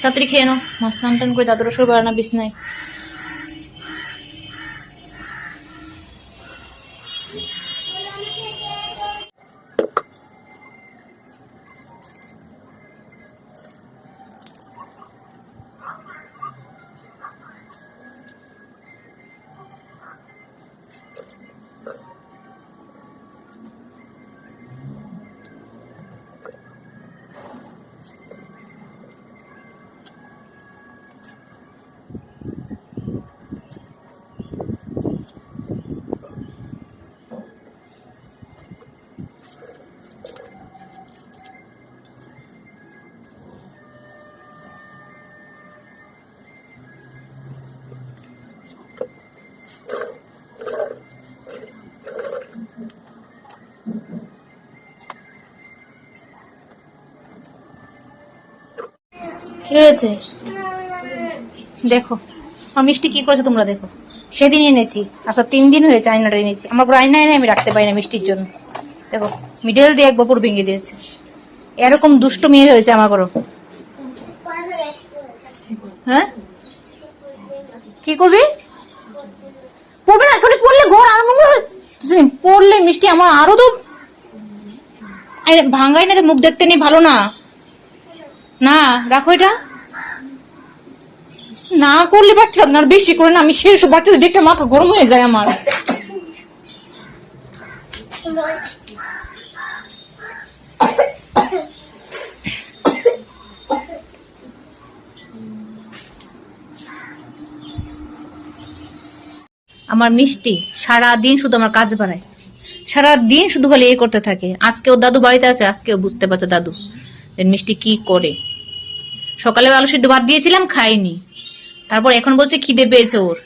তাড়াতাড়ি খেয়ে নাও। মাছ টান করে দাদুর ওষুধ বাড়ানা বিছনায় হয়েছে দেখো আমার মিষ্টি কি করেছে তোমরা দেখো। সেদিন এনেছি আচ্ছা তিন দিন হয়েছে আয়নাটা এনেছি। আমার পুরো আয়না এনে আমি রাখতে পারি না মিষ্টির জন্য। দেখো মিডল দিয়ে এক বপর ভেঙে দিয়েছে। এরকম দুষ্ট মেয়ে হয়েছে আমার ঘরও হ্যাঁ? কি করবি? পড়বে না এখনই পড়লে ঘর আর পড়লে মিষ্টি আমার আরও তো ভাঙ্গাই না মুখ দেখতে নেই, ভালো না। না রাখো এটা। না করলে বাচ্চা আপনার বেশি করে না, আমি শেষ বাচ্চাদের দেখে মাথা গরম হয়ে যায় আমার। আমার মিষ্টি সারা দিন শুধু আমার কাজ বাড়ায়। সারা দিন শুধু খালি এ করতে থাকে। আজকেও দাদু বাড়িতে আছে, আজকেও বুঝতে পারছে দাদু। মিষ্টি কি করে? সকালে আলু সিদ্ধ ভাত দিয়েছিলাম, খাইনি। তারপর এখন বলছে খিদে পেয়েছে ওর।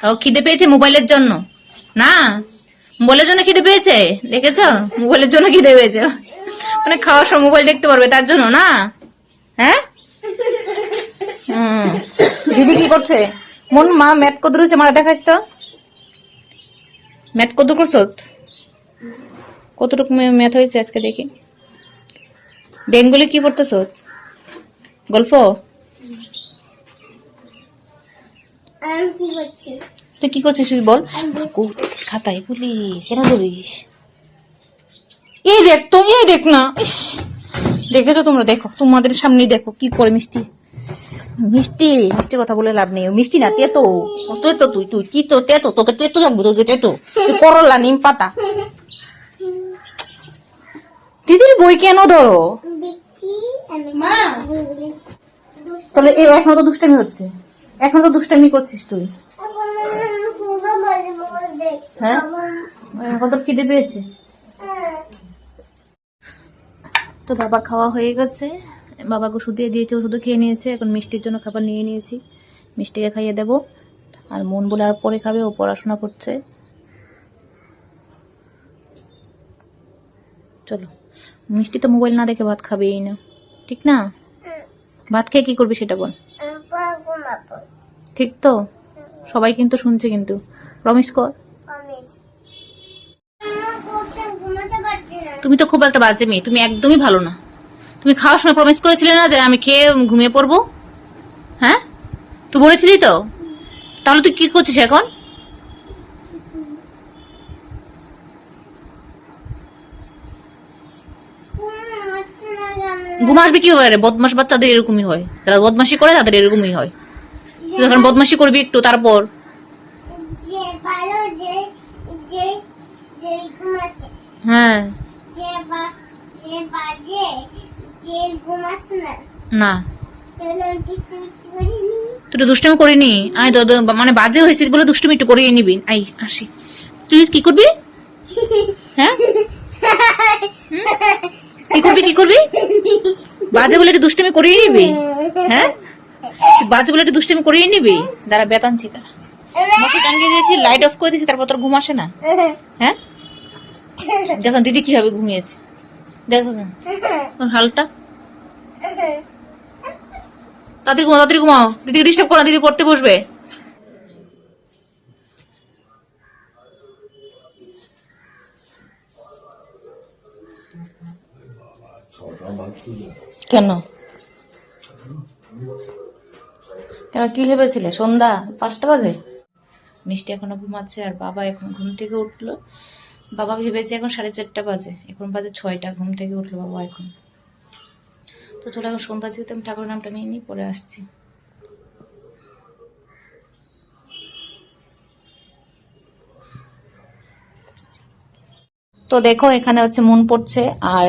তাও খিদে পেয়েছে মোবাইলের জন্য। না, মোবাইলের জন্য খিদে পেয়েছে? দেখেছ? মোবাইলের জন্য খিদে পেয়েছে। মানে খাওয়ার সময় মোবাইল দেখতে পারবে, তার জন্য না? হ্যাঁ? দিদি কি করছে? মন, মা ম্যাথ কত রয়েছে মারা দেখাইস তো। ম্যাথ কত করছ? কতটুকু ম্যাথ হয়েছে আজকে দেখি। বেঙ্গলি কি পড়তেছ? গল্প? তুই কি করছিস তুই বল। খাতায় বলি কেন বলিস। এই দেখ তো এই দেখ না ইস। দেখেছ তোমরা? দেখো তোমাদের সামনেই দেখো কি করে মিষ্টি। মিষ্টি মিষ্টি কথা বলে লাভ নেই। মিষ্টি না তেতো। তেতো তুই তুই কি তো তেতো? তোকে তেতো লাগবে তোকে তেতো। তুই করলা নিম পাতা। দিদির বই কেন ধরো? তাহলে এ এখনও তো দুষ্টামি হচ্ছে। এখনও তো দুষ্টামি করছিস তুই। হ্যাঁ? এখন তোর খিদে পেয়েছে? তো বাবার খাওয়া হয়ে গেছে। বাবাকে ওষুধ দিয়ে দিয়েছে ওষুধ খেয়ে নিয়েছে। এখন মিষ্টির জন্য খাবার নিয়ে নিয়েছি। মিষ্টিকে খাইয়ে দেব। আর মন বলে আর পরে খাবে ও পড়াশোনা করছে। চলো, মিষ্টি তো মোবাইল না দেখে ভাত খাবেই না। ঠিক না? ভাত খেয়ে কি করবি সেটা বল। ঠিক তো? সবাই কিন্তু শুনছে কিন্তু। প্রমিস কর। তুমি তো খুব একটা বাজে মেয়ে, তুমি একদমই ভালো না। তুমি খাওয়ার সময় প্রমিস করেছিলে না যে আমি খেয়ে ঘুমিয়ে পড়ব? হ্যাঁ? তুই বলেছিলি তো? তাহলে তুই কি করছিস এখন ঘুম হচ্ছে না কেন? ঘুম আসবে কি হবে রে? বদমাস বাচ্চাদের এরকমই হয়। যারা বদমাসি করে তাদের এরকমই হয়। যখন বদমাসি করবি একটু তারপর। হ্যাঁ। না। আমি তুই তো দুষ্টুমি করিনি। তো মানে বাজে হয়েছে বলে দুষ্টুমি একটু করিয়ে নিবি। আই আসি। তুই কি করবি? হ্যাঁ? কি করবি কি করবি? বাজে বলে একটু দুষ্টুমি করিয়ে নিবি? হ্যাঁ? বাজে বলে একটু দুষ্টুমি করিয়ে নিবি? দাঁড়া বেতানছি তারা মাকে টাঙ্গিয়ে দিয়েছি লাইট অফ করে দিয়েছি, তারপর তোর ঘুম আসে না। হ্যাঁ? দেখো দিদি কীভাবে ঘুমিয়েছে? দেখো তোর হালটা। তাড়াতাড়ি ঘুমাও তাড়াতাড়ি ঘুমাও। দিদিকে ডিস্টার্ব করো দিদি পড়তে বসবে। কেন? কেন, কি ভেবেছিলে? সন্ধ্যা পাঁচটা বাজে? মিষ্টি এখনও ঘুমাচ্ছে আর বাবা এখন ঘুম থেকে উঠল। বাবা ভেবেছে এখন সাড়ে চারটা বাজে। এখন বাজে ছয়টা, ঘুম থেকে উঠল বাবা এখন। তো চলে এখন সন্ধ্যা দিতে আমি ঠাকুরের নামটা নিয়ে নিই, পরে আসছি। তো দেখো, এখানে হচ্ছে মন পড়ছে। আর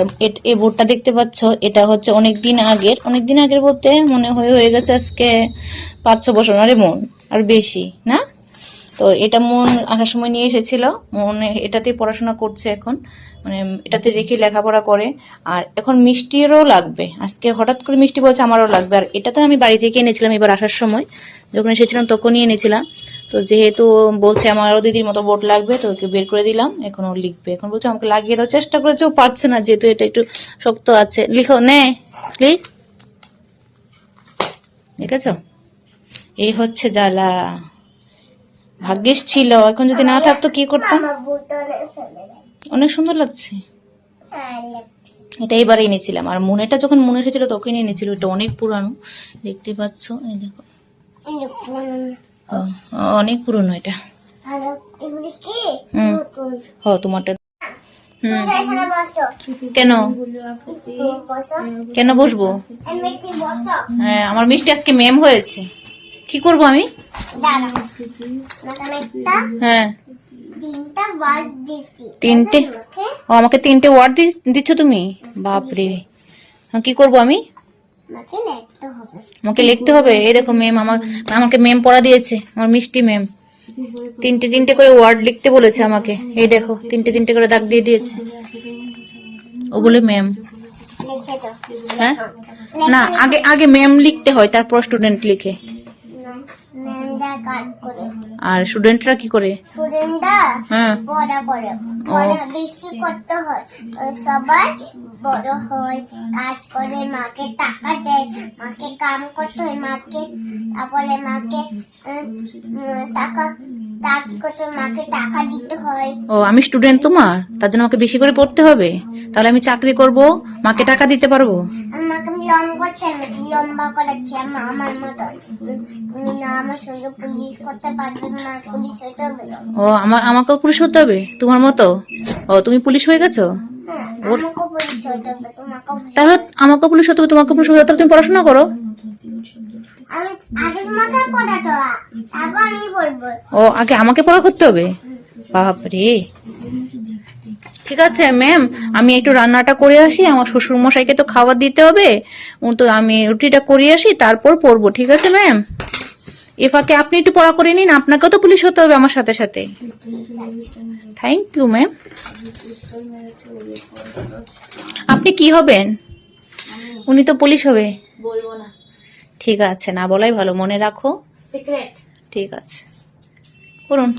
এই বোর্ডটা দেখতে পাচ্ছ, এটা হচ্ছে অনেক দিন আগের। অনেক দিন আগের বলতে মনে হয়ে হয়ে গেছে আজকে পাঁচ ছ বছর আরে মন আর বেশি, না? তো এটা মন আসার সময় নিয়ে এসেছিল। মন এটাতেই পড়াশোনা করছে এখন। মানে এটাতে রেখে লেখাপড়া করে। আর এখন মিষ্টিরও লাগবে। আজকে হঠাৎ করে মিষ্টি বলছে আমারও লাগবে। আর এটা তো আমি বাড়ি থেকে এনেছিলাম এবার আসার সময়। যখন এসেছিলাম তখনই এনেছিলাম। তো যেহেতু বলছে আমারও দিদির মতো বোর্ড লাগবে, তো ওকে বের করে দিলাম। এখন ও লিখবে। এখন বলছে আমাকে লাগিয়ে দেওয়ার চেষ্টা করেছে, ও পারছে না। যেহেতু এটা একটু শক্ত আছে। লিখো, নে। লিখ আছে এই হচ্ছে জ্বালা। ভাগ্যিস ছিল। এখন যদি না থাকতো কি করতাম? অনেক সুন্দর লাগছে। এটা এবারে এনেছিলাম। আর মনেটা যখন মনে এসেছিল তখন এনেছিল। এটা অনেক পুরানো। দেখতে পাচ্ছ এই দেখো। অনেক পুরনো। এটা। হ তোমারটা। কেন? কেন বসবো? হ্যাঁ আমার মিষ্টি আজকে ম্যাম হয়েছে। কি করব আমি? হ্যাঁ। তিনটা? ও আমাকে তিনটে ওয়ার্ড দিচ্ছ তুমি? বাপরে। হ্যাঁ, কি করব আমি? আমাকে লিখতে হবে? এই দেখো ম্যাম আমার আমাকে ম্যাম পড়া দিয়েছে আমার মিষ্টি ম্যাম তিনটে তিনটে করে ওয়ার্ড লিখতে বলেছে আমাকে। এই দেখো তিনটে তিনটে করে দাগ দিয়ে দিয়েছে। ও বলে ম্যাম হ্যাঁ? না আগে আগে ম্যাম লিখতে হয় তারপর স্টুডেন্ট লিখে। ম্যামদা কাজ করে। আর স্টুডেন্টরা কি করে? স্টুডেন্টরা হ্যাঁ। পড়া করে। পড়া বেশি করতে হয়। ও সবাই বড় হয় কাজ করে মাকে টাকা দেয় মাকে কাম করতে হয় মাকে তারপরে টাকা ও আমি স্টুডেন্ট তোমার? তার জন্য আমাকে বেশি করে পড়তে হবে? তাহলে আমি চাকরি করব মাকে টাকা দিতে পারব? লম্বা করাচ্ছে আমার মতো। না আমার সঙ্গে পুলিশ করতে পারবে না পুলিশ হবে ও আমার আমাকেও পুলিশ হতে হবে? তোমার মতো? ও তুমি পুলিশ হয়ে গেছো? হ্যাঁ তাহলে আমাকে পুলিশ হতে হবে তোমাকে পুলিশ হতে হবে তুমি পড়াশোনা করো। ও আগে আমাকে পড়া করতে হবে? বাপরে। ঠিক আছে ম্যাম আমি একটু রান্নাটা করে আসি আমার শ্বশুর মশাইকে তো খাবার দিতে হবে। তো আমি রুটিটা করে আসি তারপর পড়ব ঠিক আছে ম্যাম এ ফাঁকে আপনি একটু পড়া করে নিন আপনাকেও তো পুলিশ হতে হবে আমার সাথে সাথে। থ্যাংক ইউ ম্যাম আপনি কি হবেন? উনি তো পুলিশ হবে। বলব না। ঠিক আছে না বলাই ভালো মনে রাখো। ঠিক আছে। করুন।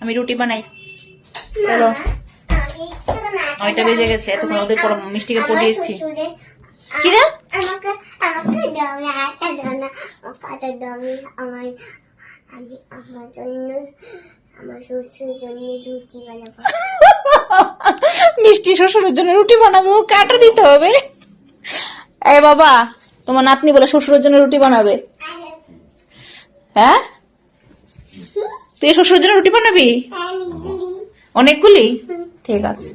আমি রুটি বানাই। চলো। নয়টা বেজে গেছে এতক্ষণ ওদের পর মিষ্টিকে পড়িয়েছি। কি রে? আমাকে আমাকে দাও না একটা দাও না আমাকে দাও আমার আমি আমার জন্য আমার শ্বশুরের জন্য রুটি বানাবো। মিষ্টি শ্বশুরের জন্য রুটি বানাবো কাটা দিতে হবে। এ বাবা তোমার নাতনি বলে শ্বশুরের জন্য রুটি বানাবে। হ্যাঁ? তুই শ্বশুরের জন্য রুটি বানাবি? অনেকগুলি? ঠিক আছে।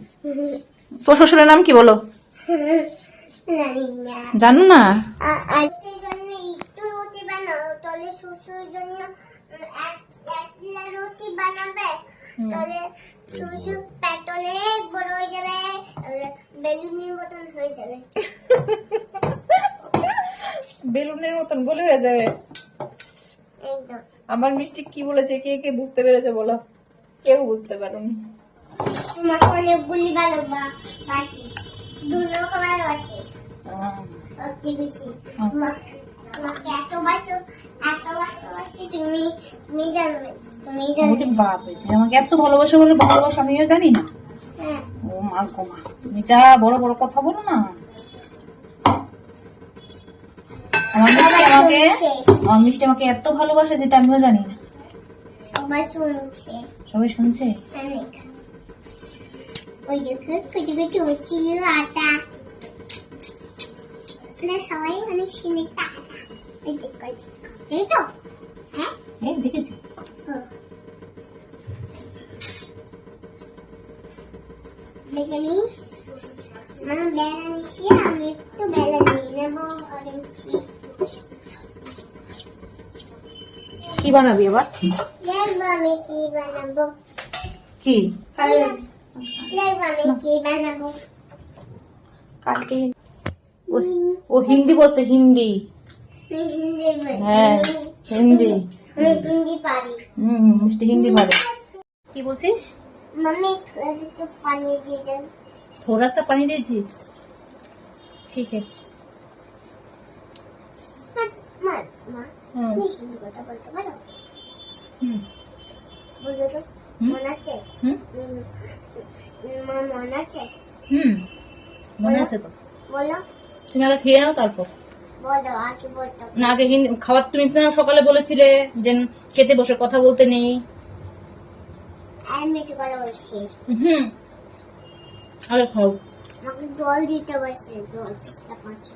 তোর শ্বশুরের নাম কি বলো? জানো না? সেই জন্য একটু রুটি বানাবো তাহলে শ্বশুরের জন্য এক একলা রুটি বানাবে তাহলে শ্বশুর পেট অনেক বড় হয়ে যাবে তাহলে বেলুনের মতন হয়ে যাবে বেলুনের মতন বলে হয়ে যাবে। একদম। আমার মিষ্টি কি বলেছে? কে কে বুঝতে পেরেছে বলো? কেউ বুঝতে পারোনি। অনেকগুলি ভালোবাসি ভালোবাসি। অতি বেশি। তোমাকে এত বাসো এত ভালোবাসি তুমি তুমি জানবে। তুমি জানবে। বাপরে তুমি আমাকে এত ভালোবাসো বলে ভালোবাসা আমিও জানি না। হ্যাঁ। ও মা গো মা তুমি যা বড় বড় কথা বলো না। আমার মিষ্টি আমাকে আমার মিষ্টি আমাকে এত ভালোবাসে যেটা আমিও জানি না। সবাই শুনছে। সবাই শুনছে? অনেক। ওই আটা। না সবাই অনেক শুনে টাকা এই দেখো এই দেখেছ? হ্যাঁ? হ্যাঁ দেখেছি। হুম। মা বেলা নিচ্ছি আমি একটু বেলা নিয়ে নেব ঘরে কি বানাবি এবার আমি কি বানাবো। কি? দেখবো আমি কি বানাবো কালকে ও হিন্দি বলছে হিন্দি আমি হিন্দি বলি। হ্যাঁ হিন্দি আমি হিন্দি পারি হুম মিষ্টি হিন্দি পারে কি বলছিস मम्मी थोड़ा सा तो पानी दे दे थोड़ा सा पानी दे दीजिए ठीक है मत मत माँ হুম मैं हिंदी কথা বলতে পারো হুম বলো তো হুম। মনে আছে হুম? মনে আছে হুম মনে আছে তো। বলো। তুমি আগে খেয়ে নাও তারপর। বলো আগে বলতো না আগে খাবার তুমি তো সকালে বলেছিলে যে খেতে বসে কথা বলতে নেই। আমি কথা বলছি। হুম। আগে খাও। আমাকে জল দিতে পারছি জল চেষ্টা করছে।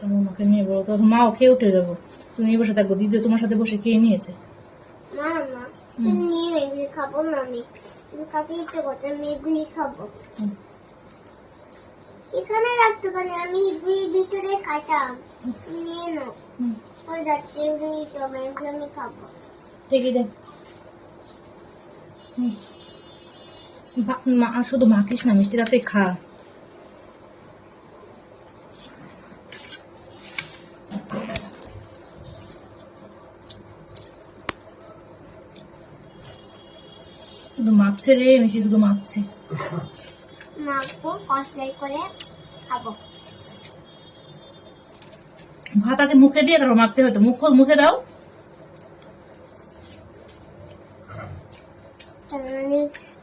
তোমার মাকে নিয়ে বলো। তো মাও খেয়ে উঠে যাব তুমি বসে থাকব দিদি তোমার সাথে বসে খেয়ে নিয়েছে। মা মা তুমি এগুলি খাব না আমি কাছে ইচ্ছে করতে আমি এগুলি খাব এখানে রাখতো কেন আমি এগুলি ভিতরে খাইতাম নিয়ে নাও হয়ে যাচ্ছে এগুলি তো আমি আমি খাব ঠিকই দে হুম। বা- মা শুধু মাখিস না মিষ্টি তাতে খা শুধু মাখছে রে মিষ্টি শুধু মাখছে। মাখবো কষলাই করে খাব। ভাত আগে মুখে দিয়ে তারপর মাখতে হতো মুখ মুখে দাও।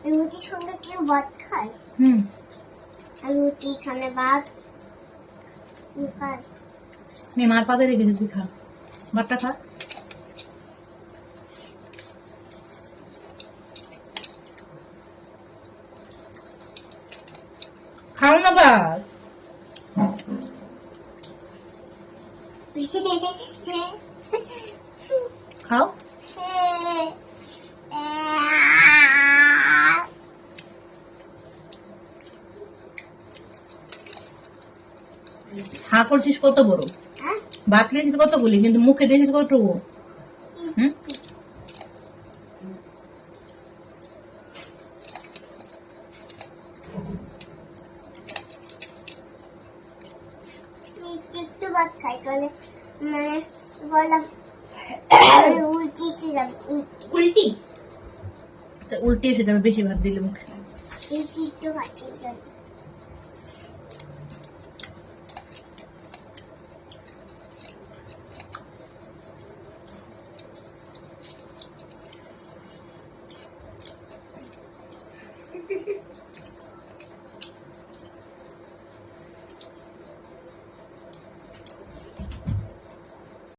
রুটির সঙ্গে কেউ ভাত খায়। হুম। রুটি খানে ভাত নে মার পাতে রেখেছি তুই খা। ভাতটা খা। খাও না ভাত? খাও। হা করছিস কত বড়? ভাত খেয়েছিস কত বলি কিন্তু মুখে দিয়েছিস কত হুম একটু ভাত খাই তাহলে মানে বললাম উল্টি এসে যাবে উল্টি উল্টি আচ্ছা, উল্টি এসে যাবে বেশি ভাত দিলে মুখে